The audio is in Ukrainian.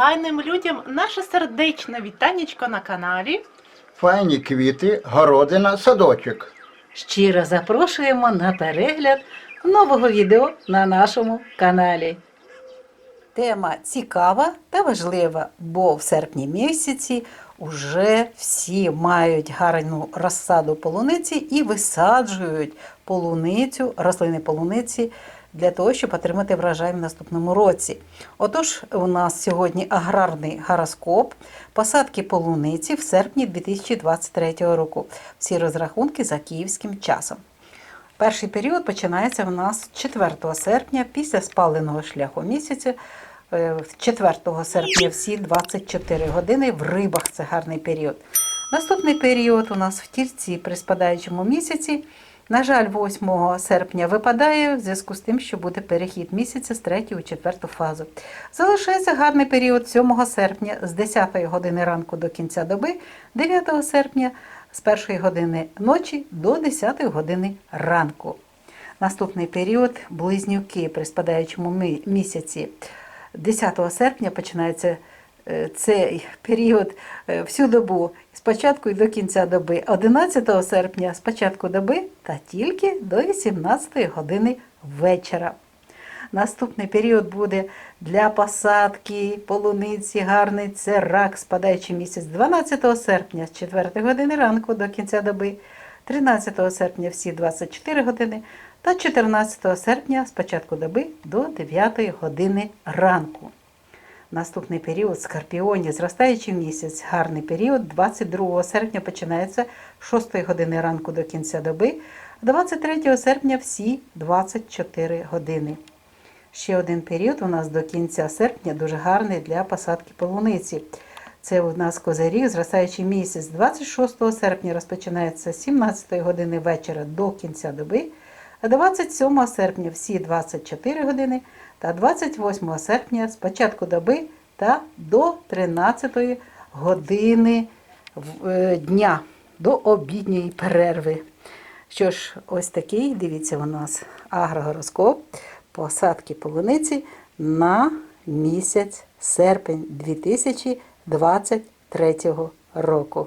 файним людям наше сердечне вітанечко на каналі. Файні квіти, городина, садочок. Щиро запрошуємо на перегляд нового відео на нашому каналі. Тема цікава та важлива, бо в серпні місяці вже всі мають гарну розсаду полуниці і висаджують полуницю, рослини полуниці для того, щоб отримати врожай в наступному році. Отож, у нас сьогодні аграрний гороскоп посадки полуниці в серпні 2023 року. Всі розрахунки за київським часом. Перший період починається в нас 4 серпня після спаленого шляху місяця. Е, 4 серпня всі 24 години в рибах це гарний період. Наступний період у нас в тільці при спадаючому місяці. На жаль, 8 серпня випадає в зв'язку з тим, що буде перехід місяця з 3 у 4 фазу. Залишається гарний період 7 серпня з 10 години ранку до кінця доби, 9 серпня з 1 години ночі до 10 години ранку. Наступний період близнюки при спадаючому місяці. 10 серпня починається цей період е, всю добу з початку і до кінця доби. 11 серпня з початку доби та тільки до 18 години вечора. Наступний період буде для посадки полуниці. Це рак, спадаючий місяць 12 серпня з 4 години ранку до кінця доби, 13 серпня всі 24 години та 14 серпня з початку доби до 9 години ранку. Наступний період скорпіоні, зростаючий місяць, гарний період. 22 серпня починається з 6 години ранку до кінця доби, 23 серпня всі 24 години. Ще один період у нас до кінця серпня дуже гарний для посадки полуниці. Це у нас козиріг, зростаючий місяць. 26 серпня розпочинається з 17 години вечора до кінця доби, 27 серпня всі 24 години та 28 серпня з початку доби та до 13 години е, дня, до обідньої перерви. Що ж, ось такий, дивіться, у нас агрогороскоп посадки полуниці на місяць серпень 2023 року.